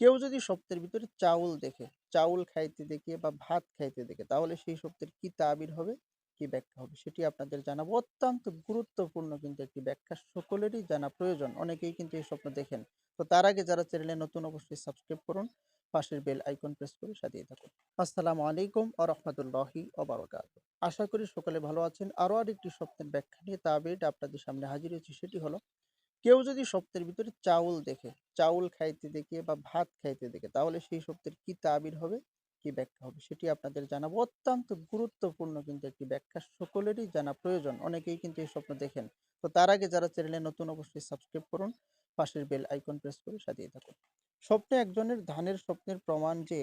কেউ যদি স্বপ্নের ভিতরে চাউল দেখে, চাউল খাইতে দেখে বা ভাত খাইতে দেখে তাহলে সেই স্বপ্নের কি তাবির হবে, কি ব্যাখ্যা হবে সেটি আপনাদের জানাব। অত্যন্ত গুরুত্বপূর্ণ কিন্তু একটি ব্যাখ্যা সকলেরই জানা প্রয়োজন। অনেকেই কিন্তু এই স্বপ্ন দেখেন। তো তার আগে যারা চ্যানেলে নতুন অবশ্যই সাবস্ক্রাইব করুন। পাশের বেল আইকন প্রেস করে সাথেই থাকুন। আসসালামু আলাইকুম ওয়া রাহমাতুল্লাহি ওয়া বারাকাতুহু। আশা করি সকলে ভালো আছেন। আরও আরেকটি স্বপ্নের ব্যাখ্যা নিয়ে তাবির আপনাদের সামনে হাজির হয়েছি সেটি হলো কেউ যদি স্বপ্নের ভিতরে চাউল দেখে, চাউল খাইতে দেখে বা ভাত খাইতে দেখে তাহলে সেই স্বপ্নের কি তাবির হবে, কি ব্যাখ্যা হবে সেটি আপনাদের জানাব। অত্যন্ত গুরুত্বপূর্ণ কিন্তু একটি ব্যাখ্যা সকলেরই জানা প্রয়োজন। অনেকেই কিন্তু এই স্বপ্ন দেখেন। তো তার আগে যারা চ্যানেলে নতুন অবশ্যই সাবস্ক্রাইব করুন। পাশের বেল আইকন প্রেস করে সাজিয়ে থাকুন। স্বপ্নে একজনের ধানের স্বপ্নের প্রমাণ যে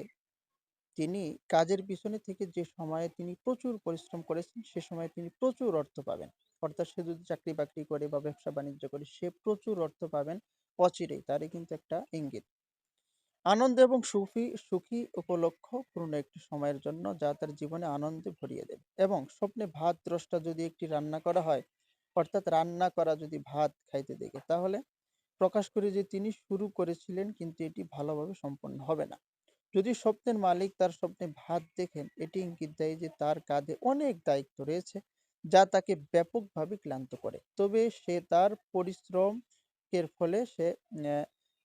তিনি কাজের পিছনে থেকে যে সময়ে তিনি প্রচুর পরিশ্রম করেছেন সে সময়ে তিনি প্রচুর অর্থ পাবেন। অর্থাৎ সে যদি চাকরি-বাকরি করে বা ব্যবসা-বাণিজ্য করে, সে প্রচুর অর্থ পাবেন অচিরেই। তারই কিন্তু একটা ইঙ্গিত। আনন্দ এবং সুফি, সুখী উপলক্ষ পূর্ণ একটি সময়ের জন্য যা তার জীবনে আনন্দে ভরিয়ে দেবে এবং স্বপ্নে ভাত রসটা যদি একটি রান্না করা হয়, অর্থাৎ রান্না করা যদি ভাত খাইতে দেখে, তাহলে প্রকাশ করে যে তিনি শুরু করেছিলেন কিন্তু এটি ভালোভাবে সম্পন্ন হবে না। যদি স্বপ্নের মালিক তার স্বপ্নে ভাত দেখেন, এটি ইঙ্গিত দেয় যে তার কাঁধে অনেক দায়িত্ব রয়েছে যা তাকে ব্যাপকভাবে ক্লান্ত করে। তবে সে তার পরিশ্রমের ফলে সে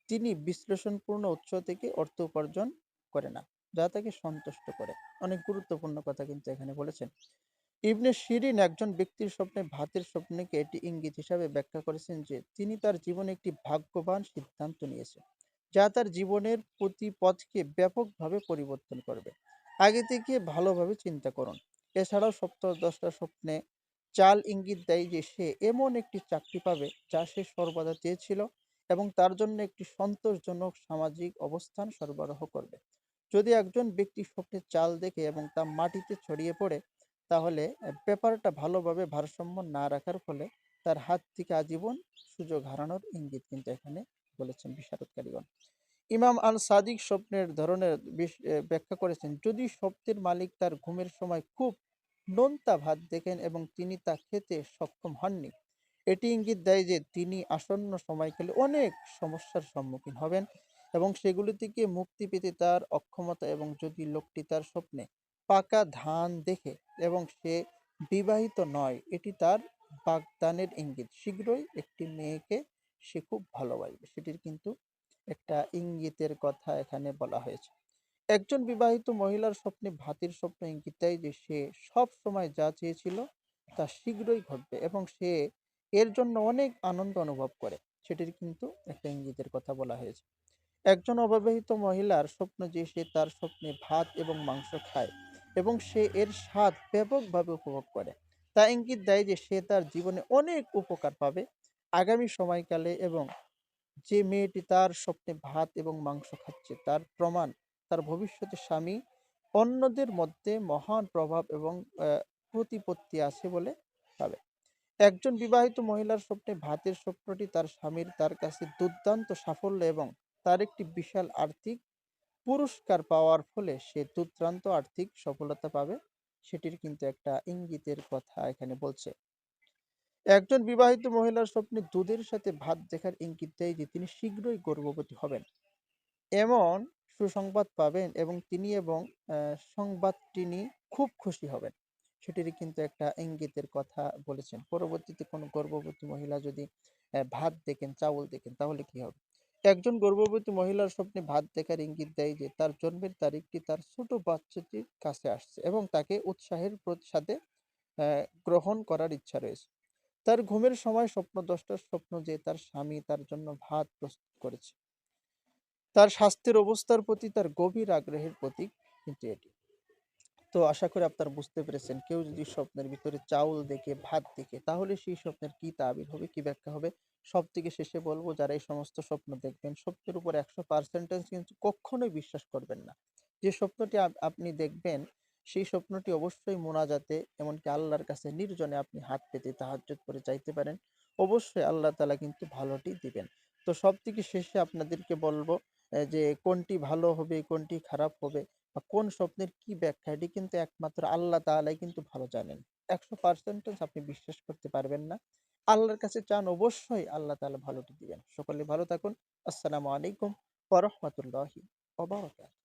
তিনি বিশ্লেষণপূর্ণ উৎস থেকে অর্থ উপার্জন করে না, যা তাকে সন্তুষ্ট করে। অনেক গুরুত্বপূর্ণ কথা কিন্তু এখানে বলেছেন। ইবনে শিরিন একজন ব্যক্তির স্বপ্নে, ভাতের স্বপ্নকে এটি ইঙ্গিত হিসাবে ব্যাখ্যা করেছেন যে, তিনি তার জীবনে একটি ভাগ্যবান সিদ্ধান্ত নিয়েছে, যা তার জীবনের প্রতি পথকে ব্যাপকভাবে পরিবর্তন করবে আগে থেকে ভালোভাবে চিন্তা করুন এছাড়াও সপ্তাহ দশটা স্বপ্নে চাল ইঙ্গিত দেয় যে, সে এমন একটি চাকরি পাবে যা সে সর্বদা চেয়েছিল এবং তার জন্য একটি সন্তোষজনক সামাজিক অবস্থান সরবরাহ করবে। যদি একজন ব্যক্তি স্বপ্নে চাল দেখে এবং তা মাটিতে ছড়িয়ে পড়ে, তাহলে ব্যাপারটা ভালোভাবে ভারসাম্য না রাখার ফলে তার হাত থেকে আজীবন সুযোগ হারানোর ইঙ্গিত কিন্তু এখানে বলেছেন বিশারদকারীগণ। ইমাম আল সাদিক স্বপ্নের ধরনের ব্যাখ্যা করেছেন, যদি স্বপ্নের মালিক তার ঘুমের সময় খুব নোনতা ভাত দেখেন এবং তিনি তা খেতে সক্ষম হননি, এটি ইঙ্গিত দেয় যে তিনি আসন্ন সময়কালে অনেক সমস্যার সম্মুখীন হবেন এবং সেগুলি থেকে মুক্তি পেতে তার অক্ষমতা এবং যদি লোকটি তার স্বপ্নে পাকা ধান দেখে এবং সে বিবাহিত নয়, এটি তার বাগদানের ইঙ্গিত। শীঘ্রই একটি মেয়েকে সে খুব ভালোবাসবে। সেটির কিন্তু একটা ইঙ্গিতের কথা এখানে বলা হয়েছে। একজন বিবাহিত মহিলার স্বপ্নে ভাতের স্বপ্ন ইঙ্গিত দেয় যে সে সব সময় যা চেয়েছিল তা শীঘ্রই ঘটবে এবং সে এর জন্য অনেক আনন্দ অনুভব করে। সেটির কিন্তু একটা ইঙ্গিতের কথা বলা হয়েছে। একজন অবিবাহিত মহিলার স্বপ্ন যে সে তার স্বপ্নে ভাত এবং মাংস খায় এবং সে এর স্বাদ ব্যাপকভাবে উপভোগ করে, তা ইঙ্গিত দেয় যে সে তার জীবনে অনেক উপকার পাবে। আগামী সময়কালে এবং যে মেয়েটি তার স্বপ্নে ভাত এবং মাংস খাচ্ছে, তার প্রমাণ, তার ভবিষ্যতে স্বামী, অন্যদের মধ্যে মহান প্রভাব এবং প্রতিপত্তি আছে বলে ভাবে। একজন বিবাহিত মহিলার স্বপ্নে ভাতের স্বপ্নটি তার স্বামীর, তার কাছে দুর্দান্ত সাফল্য এবং তার একটি বিশাল আর্থিক পুরস্কার পাওয়ার ফলে সে দুর্দান্ত আর্থিক সফলতা পাবে, সেটির কিন্তু একটা ইঙ্গিতের কথা এখানে বলছে। একজন বিবাহিত মহিলার স্বপ্নে দুধের সাথে ভাত দেখার ইঙ্গিত দেয় যে তিনি শীঘ্রই গর্ভবতী হবেন। এমন সুসংবাদ পাবেন এবং তিনি এবং সংবাদটি নিয়ে খুব খুশি হবেন। সেটির কিন্তু একটা ইঙ্গিতের কথা বলেছেন। পরবর্তীতে কোনো গর্ভবতী মহিলা যদি ভাত দেখেন, চাউল দেখেন, তাহলে কি হবে? একজন গর্ভবতী মহিলার স্বপ্নে ভাত দেখার ইঙ্গিত দেয় যে তার জন্মের তারিখটি তার ছোট বাচ্চাটির কাছে আসছে এবং তাকে উৎসাহের সাথে গ্রহণ করার ইচ্ছা রয়েছে। তার ঘুমের সময় স্বপ্ন দশটার স্বপ্ন যে তার স্বামী তার জন্য ভাত প্রস্তুত করেছে। তার স্বাস্থ্যের অবস্থার প্রতি, তার গভীর আগ্রহের প্রতীক কিন্তু এটি। তো আশা করি আপনার বুঝতে পেরেছেন, কেউ যদি স্বপ্নের ভিতরে চাউল দেখে, ভাত দেখে, তাহলে সেই স্বপ্নের কি তাবির হবে, কি ব্যাখ্যা হবে? সব থেকে শেষে বলব, যারা এই সমস্ত স্বপ্ন দেখবেন, স্বপ্নের উপর একশো পার্সেন্টেজ কিন্তু কখনোই বিশ্বাস করবেন না। যে স্বপ্নটি আপ- আপনি দেখবেন সেই স্বপ্নটি অবশ্যই মোনাজাতে, এমনকি আল্লাহর কাছে নির্জনে আপনি হাত পেতে তাহাজ্জুদ করে চাইতে পারেন। অবশ্যই আল্লাহ তাআলা কিন্তু ভালোটি দিবেন। তো সব থেকে শেষে আপনাদেরকে বলব যে কোনটি ভালো হবে, কোনটি খারাপ হবে বা কোন স্বপ্নের কি ব্যাখ্যা, এটি কিন্তু একমাত্র আল্লাহ তাআলাই কিন্তু ভালো জানেন। একশো পার্সেন্টেজ আপনি বিশ্বাস করতে পারবেন না। আল্লাহর কাছে চান অবশ্যই আল্লাহ তাআলা ভালোটি দিবেন। সকলে ভালো থাকুন। আসসালামু আলাইকুম ওয়া রাহমাতুল্লাহি ওয়া বারাকাতুহু।